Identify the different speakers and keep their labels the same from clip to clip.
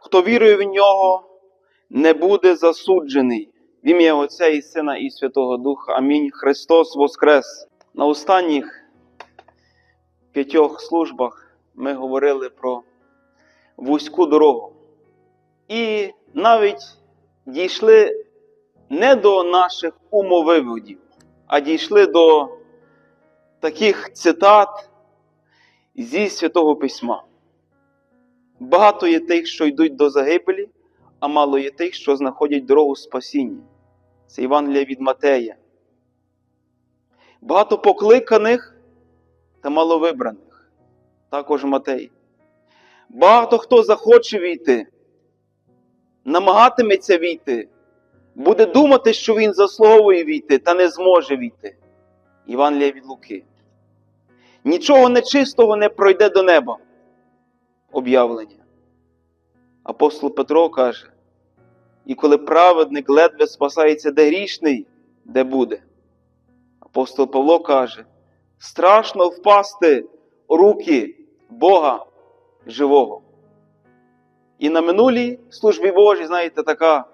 Speaker 1: хто вірує в нього, не буде засуджений. В ім'я Отця і Сина і Святого Духа. Амінь. Христос Воскрес. На останніх п'ятьох службах ми говорили про вузьку дорогу. І навіть дійшли не до наших умовиводів, а дійшли до таких цитат зі Святого Письма. Багато є тих, що йдуть до загибелі, а мало є тих, що знаходять дорогу спасіння. Це Євангелія від Матея. Багато покликаних та мало вибраних. Також Матей. Багато хто захоче війти, намагатиметься війти, буде думати, що він заслуговує війти, та не зможе війти. Євангелія від Луки. Нічого нечистого не пройде до неба. Об'явлення. Апостол Петро каже: і коли праведник ледве спасається, де грішний, де буде. Апостол Павло каже: страшно впасти руки Бога живого. І на минулій службі Божій, знаєте, така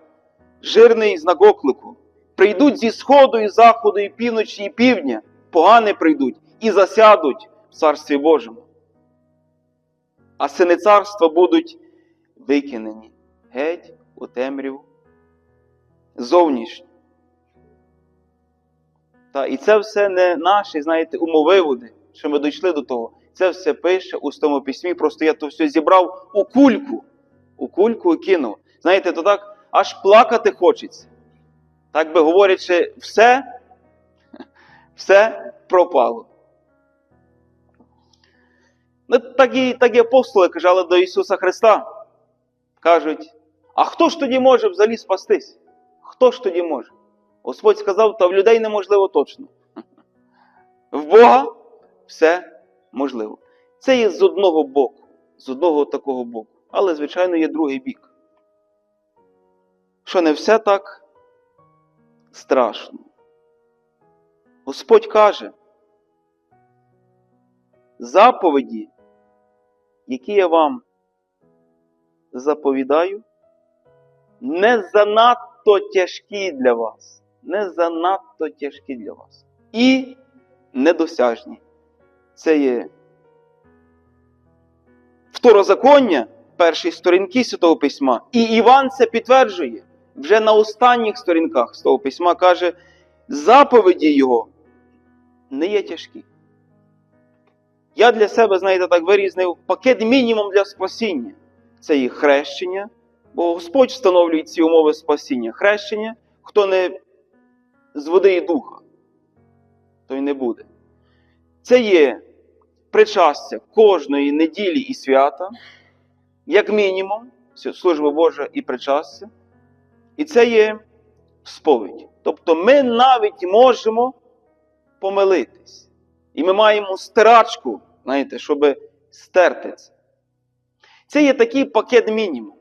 Speaker 1: жирний знак оклику. Прийдуть зі сходу, і заходу, і півночі, і півдня, погани прийдуть і засядуть в Царстві Божому. А сини царства будуть викинені геть у темряву зовнішню. Та, і це все не наші, знаєте, умовиводи, що ми дійшли до того. Це все пише у тому письмі, просто я то все зібрав у кульку. У кульку і кинув. Знаєте, то так аж плакати хочеться. Так би говорячи, все, все пропало. Ну, так і, так і апостоли казали до Ісуса Христа. Кажуть, а хто ж тоді може взагалі спастись? Хто ж тоді може? Господь сказав, та в людей неможливо точно. В Бога все можливо. Це є з одного боку, з одного такого боку. Але, звичайно, є другий бік. Що не все так страшно. Господь каже, заповіді, які я вам заповідаю, не занадто тяжкі для вас. Не занадто тяжкі для вас. І недосяжні. Це є второзаконня, перші сторінки Святого Письма. І Іван це підтверджує. Вже на останніх сторінках Святого Письма каже, заповіді його не є тяжкі. Я для себе, знаєте, так вирізнив пакет мінімум для спасіння. Це є хрещення, бо Господь встановлює ці умови спасіння. Хрещення, хто не з води і духа, той не буде. Це є причастя кожної неділі і свята, як мінімум, служба Божа і причастя. І це є сповідь. Тобто ми навіть можемо помилитись. І ми маємо стирачку, знаєте, щоб стерти це. Це є такий пакет мінімум.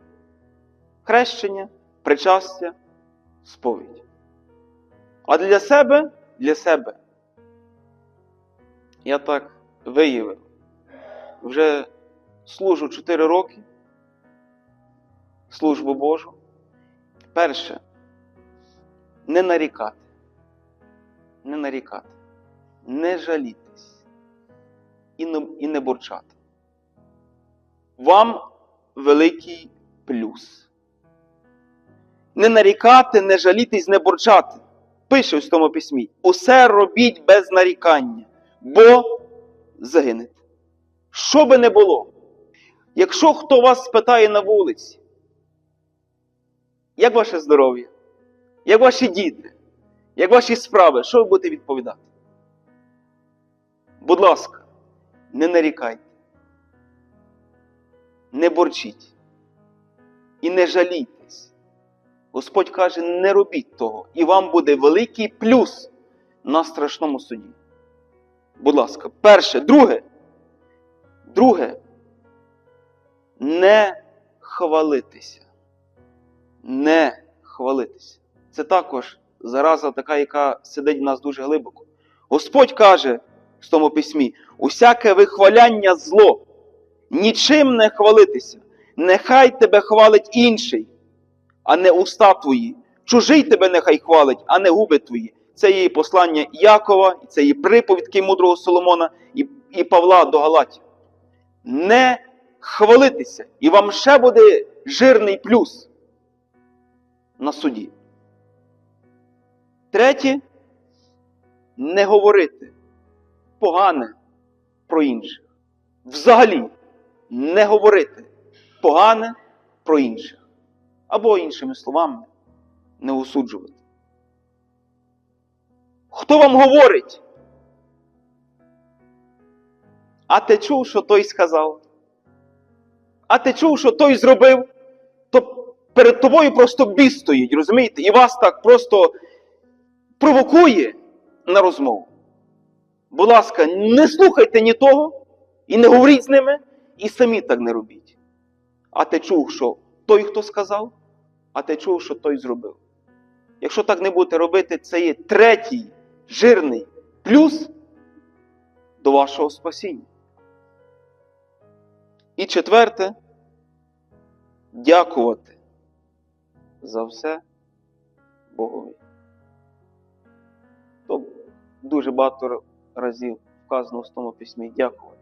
Speaker 1: Хрещення, причастя, сповідь. А для себе, для себе, я так виявив. Вже служу 4 роки, службу Божу. Перше, не нарікати, не нарікати, не жалітись і не, і не бурчати. Вам великий плюс. Не нарікати, не жалітись, не бурчати. Пише в тому письмі: усе робіть без нарікання, бо загинете. Що би не було, якщо хто вас спитає на вулиці, як ваше здоров'я? Як ваші діти? Як ваші справи? Що ви будете відповідати? Будь ласка, не нарікайте, не борчіть і не жалійтесь. Господь каже, не робіть того, і вам буде великий плюс на страшному суді. Будь ласка, перше, друге, друге, не хвалитися. Не хвалитися. Це також зараза така, яка сидить в нас дуже глибоко. Господь каже в тому письмі: усяке вихваляння зло, нічим не хвалитися, Нехай тебе хвалить інший, а не уста твої. Чужий тебе нехай хвалить, а не губи твої. Це є послання Якова, і це є приповідки мудрого Соломона і, і Павла до Галатів. Не хвалитися, і вам ще буде жирний плюс на суді. Третє не говорити погане про інших. Взагалі не говорити погане про інших. Або іншими словами, не осуджувати. Хто вам говорить? А ти чув, що той сказав? А ти чув, що той зробив? То перед тобою просто біс стоїть, розумієте? І вас так просто провокує на розмову. Будь ласка, не слухайте ні того і не говоріть з ними, і самі так не робіть. А ти чув, що той, хто сказав, а ти чув, що той зробив. Якщо так не будете робити, це є третій жирний плюс до вашого спасіння. І четверте дякувати за все Богові. То дуже багато разів вказано в тому письмі дякувати.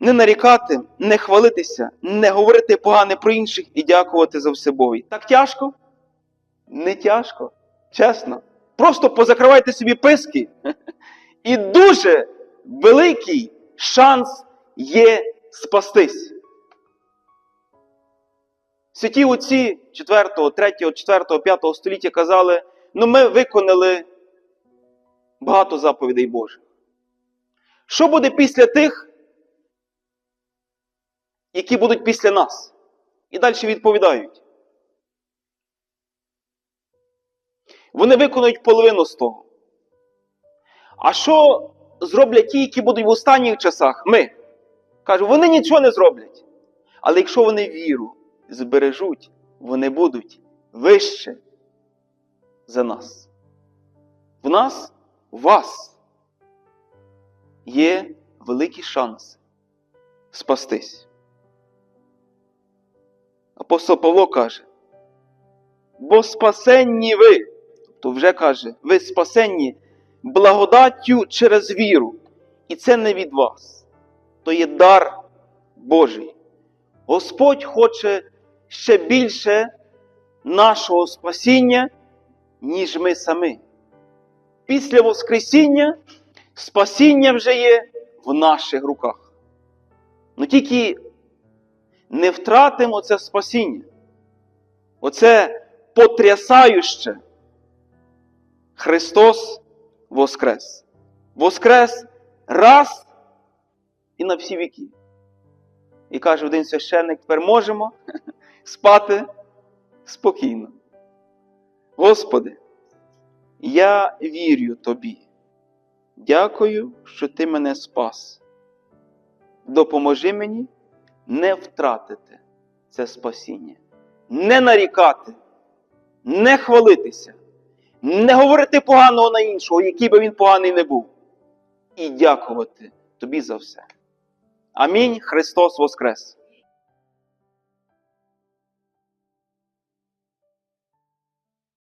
Speaker 1: Не нарікати, не хвалитися, не говорити погане про інших і дякувати за все Богові. Так тяжко? Не тяжко. Чесно. Просто позакривайте собі писки. І дуже великий шанс є спастись. Святі отці 4, 3, 4, 5 століття казали, ну ми виконали багато заповідей Божих. Що буде після тих, які будуть після нас? І далі відповідають. Вони виконують половину з того. А що зроблять ті, які будуть в останніх часах? Ми. Кажу, вони нічого не зроблять. Але якщо вони віру збережуть, вони будуть вище за нас. В нас, у вас є великий шанс спастись. Апостол Павло каже, бо спасенні ви, тобто вже каже, ви спасенні благодаттю через віру. І це не від вас, то є дар Божий. Господь хоче ще більше нашого спасіння, ніж ми самі. Після Воскресіння спасіння вже є в наших руках. Ну тільки не втратимо це спасіння. Оце потрясающе. Христос Воскрес. Воскрес раз і на всі віки. І каже один священник, тепер можемо спати спокійно. Господи, я вірю Тобі. Дякую, що Ти мене спас. Допоможи мені не втратити це спасіння, не нарікати, не хвалитися, не говорити поганого на іншого, який би він поганий не був, і дякувати Тобі за все. Амінь. Христос Воскрес!